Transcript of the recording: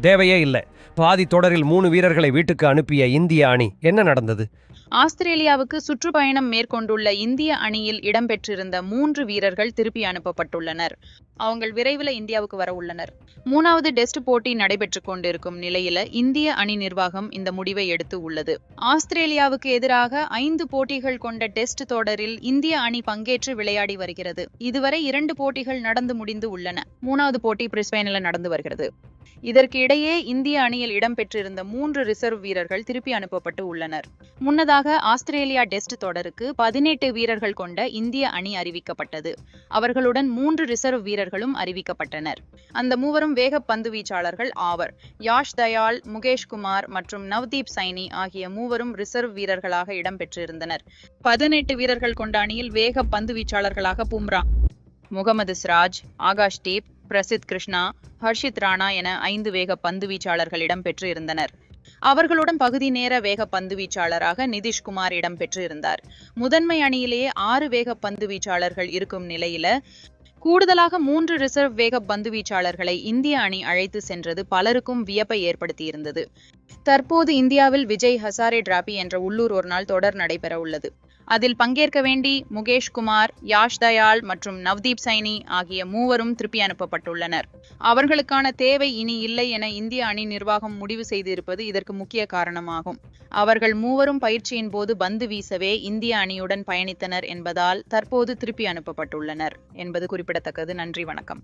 தேவையே இல்லை. பாதி தொடரில் மூணு வீரர்களை வீட்டுக்கு அனுப்பிய இந்திய அணி என்ன நடந்தது? ஆஸ்திரேலியாவுக்கு சுற்றுப்பயணம் மேற்கொண்டுள்ள இந்திய அணியில் இடம்பெற்றிருந்த மூன்று வீரர்கள் திருப்பி அனுப்பப்பட்டுள்ளனர். அவங்க விரைவில் இந்தியாவுக்கு வர உள்ளனர். மூணாவது டெஸ்ட் போட்டி நடைபெற்றுக் கொண்டிருக்கும் நிலையில இந்திய அணி நிர்வாகம் இந்த முடிவை எடுத்து உள்ளது. ஆஸ்திரேலியாவுக்கு எதிராக ஐந்து போட்டிகள் கொண்ட டெஸ்ட் தொடரில் இந்திய அணி பங்கேற்று விளையாடி வருகிறது. இதுவரை இரண்டு போட்டிகள் நடந்து முடிந்து உள்ளன. மூணாவது போட்டி பிரிஸ்பெயினில் நடந்து வருகிறது. இதற்கு இடையே இந்திய அணியில் இடம்பெற்றிருந்த மூன்று ரிசர்வ் வீரர்கள் திருப்பி அனுப்பப்பட்டு உள்ளனர். முன்னதாக ஆஸ்திரேலியா டெஸ்ட் தொடருக்கு பதினெட்டு வீரர்கள் கொண்ட இந்திய அணி அறிவிக்கப்பட்டது. அவர்களுடன் மூன்று ரிசர்வ் வீரர்களும் அறிவிக்கப்பட்டனர். அந்த மூவரும் வேக பந்து வீச்சாளர்கள் ஆவர். யாஷ் தயாள் முகேஷ் குமார் மற்றும் நவ்தீப் சைனி ஆகிய மூவரும் ரிசர்வ் வீரர்களாக இடம்பெற்றிருந்தனர். பதினெட்டு வீரர்கள் கொண்ட அணியில் வேக பந்து வீச்சாளர்களாக பும்ரா முகமது சிராஜ் ஆகாஷ் டீப் பிரசித் கிருஷ்ணா ஹர்ஷித் ராணா என ஐந்து வேக பந்து வீச்சாளர்கள் இடம்பெற்று இருந்தனர் அவர்களுடன் பகுதி நேர வேக பந்து வீச்சாளராக நிதிஷ்குமார் இடம்பெற்று இருந்தார் முதன்மை அணியிலேயே ஆறு வேக பந்து வீச்சாளர்கள் இருக்கும் நிலையில கூடுதலாக மூன்று ரிசர்வ் வேக பந்து வீச்சாளர்களை இந்திய அணி அழைத்து சென்றது பலருக்கும் வியப்பை ஏற்படுத்தியிருந்தது. தற்போது இந்தியாவில் விஜய் ஹசாரே டிராபி என்ற உள்ளூர் ஒரு நாள் தொடர் நடைபெற உள்ளது. அதில் பங்கேற்க வேண்டி முகேஷ் குமார் யாஷ் தயாள் மற்றும் நவ்தீப் சைனி ஆகிய மூவரும் திருப்பி அனுப்பப்பட்டுள்ளனர். அவர்களுக்கான தேவை இனி இல்லை என இந்திய அணி நிர்வாகம் முடிவு செய்திருப்பது இதற்கு முக்கிய காரணமாகும். அவர்கள் மூவரும் பயிற்சியின் போது பந்து வீசவே இந்திய அணியுடன் பயணித்தனர் என்பதால் தற்போது திருப்பி அனுப்பப்பட்டுள்ளனர் என்பது குறிப்பிடத்தக்கது. நன்றி வணக்கம்.